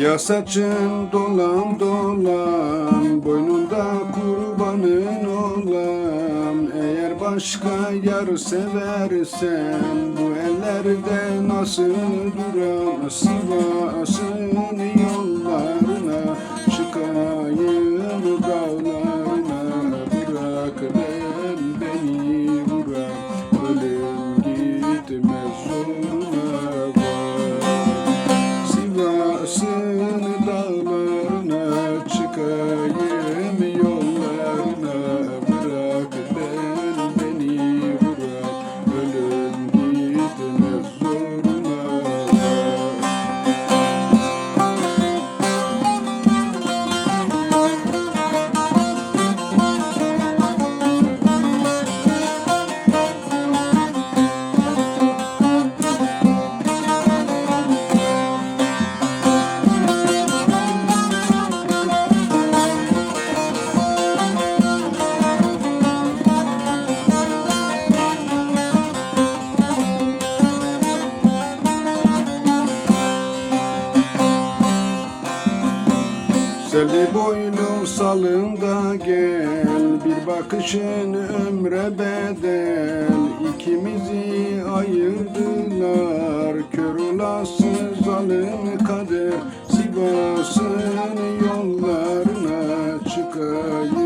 Siyah saçın dolan dolan Boynunda kurbanın olan. Eğer başka yar seversen Bu ellerde nasıl duran Sivas'ın Selvi boylu salında gel Bir bakışın ömre bedel. İkimizi ayırdılar Kör olası zalim kader. Sivas'ın yollarına Çıkayım